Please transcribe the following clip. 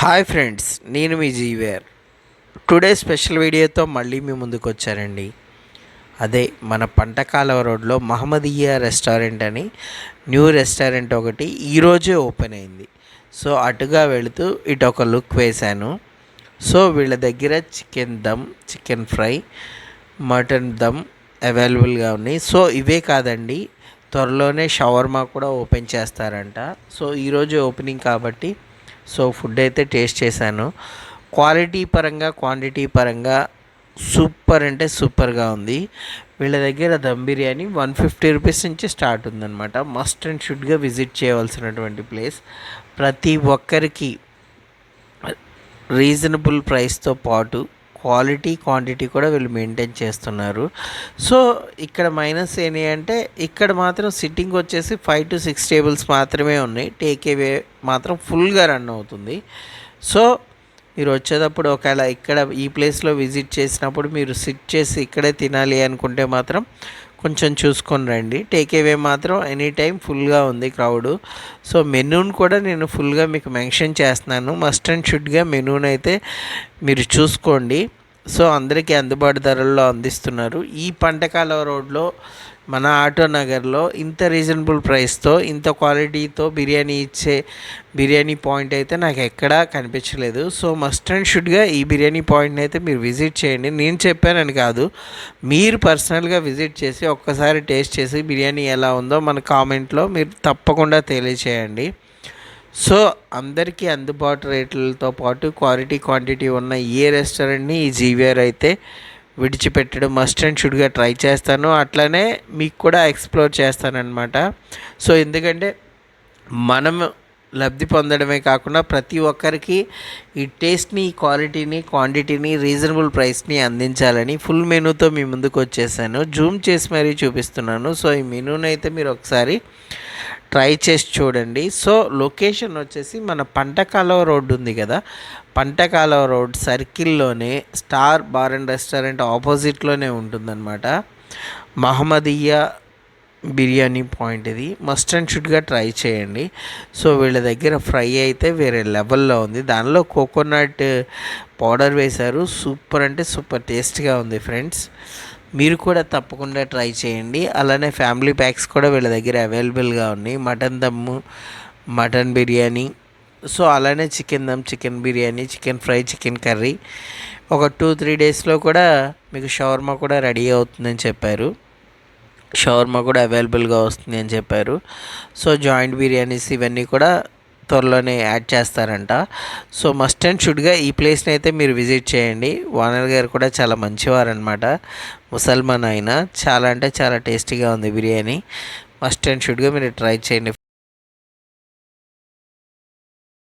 Hi friends నేను మీ జీవేర్ today special వీడియోతో మళ్ళీ మీ ముందుకు వచ్చానండి. అదే మన పంటకాలవ రోడ్లో మహమ్మదీయ రెస్టారెంట్ అని న్యూ రెస్టారెంట్ ఒకటి ఈరోజే ఓపెన్ అయింది. సో అటుగా వెళుతూ ఇటు ఒక లుక్ వేశాను. సో వీళ్ళ దగ్గర chicken dum chicken fry mutton dum అవైలబుల్గా ఉన్నాయి. సో ఇవే కాదండి త్వరలోనే షవర్మా కూడా ఓపెన్ చేస్తారంట. సో ఈరోజు ఓపెనింగ్ కాబట్టి సో ఫుడ్ అయితే టేస్ట్ చేశాను. క్వాలిటీ పరంగా క్వాంటిటీ పరంగా సూపర్ అంటే సూపర్గా ఉంది. వీళ్ళ దగ్గర dum biryani one fifty rupees నుంచి స్టార్ట్ ఉందన్నమాట. మస్ట్ అండ్ షుడ్గా విజిట్ చేయవలసినటువంటి ప్లేస్ ప్రతి ఒక్కరికి రీజనబుల్ ప్రైస్తో పాటు క్వాలిటీ క్వాంటిటీ కూడా వీళ్ళు మెయింటైన్ చేస్తున్నారు. సో ఇక్కడ మైనస్ ఏంటి అంటే ఇక్కడ మాత్రం సిట్టింగ్ వచ్చేసి ఫైవ్ టు సిక్స్ టేబుల్స్ మాత్రమే ఉన్నాయి. టేక్ అవే మాత్రం ఫుల్గా రన్ అవుతుంది. సో మీరు వచ్చేటప్పుడు ఒకవేళ ఇక్కడ ఈ ప్లేస్లో విజిట్ చేసినప్పుడు మీరు సిట్ చేసి ఇక్కడే తినాలి అనుకుంటే మాత్రం కొంచెం చూసుకొని రండి. టేక్ అవే మాత్రం ఎనీ టైం ఫుల్గా ఉంది క్రౌడ్. సో మెనూని కూడా నేను ఫుల్గా మీకు మెన్షన్ చేస్తున్నాను. మస్ట్ అండ్ షుడ్గా మెనూని అయితే మీరు చూసుకోండి. సో అందరికీ అందుబాటు ధరల్లో అందిస్తున్నారు. ఈ పంటకాల రోడ్లో మన ఆటో నగర్లో ఇంత రీజనబుల్ ప్రైస్తో ఇంత క్వాలిటీతో బిర్యానీ ఇచ్చే బిర్యానీ పాయింట్ అయితే నాకు ఎక్కడా కనిపించలేదు. సో మస్ట్ అండ్ షుడ్గా ఈ బిర్యానీ పాయింట్ని అయితే మీరు విజిట్ చేయండి. నేను చెప్పానని కాదు మీరు పర్సనల్గా విజిట్ చేసి ఒక్కసారి టేస్ట్ చేసి బిర్యానీ ఎలా ఉందో మన కామెంట్లో మీరు తప్పకుండా తెలియచేయండి. సో అందరికీ అందుబాటు రేట్లతో పాటు క్వాలిటీ క్వాంటిటీ ఉన్న ఏ రెస్టారెంట్ని ఈ జీవిఆర్ అయితే విడిచిపెట్టడం మస్ట్ అండ్ షుడ్గా ట్రై చేస్తాను. అట్లనే మీకు కూడా ఎక్స్ప్లోర్ చేస్తానన్నమాట. సో ఎందుకంటే మనం లబ్ధి పొందడమే కాకుండా ప్రతి ఒక్కరికి ఈ టేస్ట్ని క్వాలిటీని క్వాంటిటీని రీజనబుల్ ప్రైస్ని అందించాలని ఫుల్ మెనూతో మీ ముందుకు వచ్చేసాను. జూమ్ చేసి మరీ చూపిస్తున్నాను. సో ఈ మెనూని అయితే మీరు ఒకసారి ట్రై చేసి చూడండి. సో లొకేషన్ వచ్చేసి మన పంటకాలవ రోడ్డు ఉంది కదా. పంటకాలవ రోడ్ సర్కిల్లోనే స్టార్ బార్ అండ్ రెస్టారెంట్ ఆపోజిట్లోనే ఉంటుందన్నమాట. మహమ్మదీయా బిర్యానీ పాయింట్ ఇది. మస్ట్ అండ్ షుడ్గా ట్రై చేయండి. సో వీళ్ళ దగ్గర ఫ్రై అయితే వేరే లెవెల్లో ఉంది. దానిలో కోకోనట్ uh, పౌడర్ వేశారు. సూపర్ అంటే సూపర్ టేస్ట్గా ఉంది ఫ్రెండ్స్. మీరు కూడా తప్పకుండా ట్రై చేయండి. అలానే ఫ్యామిలీ ప్యాక్స్ కూడా వీళ్ళ దగ్గర అవైలబుల్గా ఉన్నాయి. Mutton dum mutton biryani. So అలానే chicken dum chicken biryani chicken fry chicken curry. ఒక టూ త్రీ డేస్లో కూడా మీకు షవర్మా కూడా రెడీ అవుతుందని చెప్పారు. షవర్మా కూడా అవైలబుల్గా వస్తుంది అని చెప్పారు. సో జాయింట్ బిర్యానీస్ ఇవన్నీ కూడా త్వరలోనే యాడ్ చేస్తారంట. సో మస్ట్ అండ్ షుడ్గా ఈ ప్లేస్ని అయితే మీరు విజిట్ చేయండి. వానర్ గారు కూడా చాలా మంచివారనమాట ముసల్మాన్ ఆయన. చాలా అంటే చాలా టేస్టీగా ఉంది బిర్యానీ. మస్ట్ అండ్ షుడ్గా మీరు ట్రై చేయండి.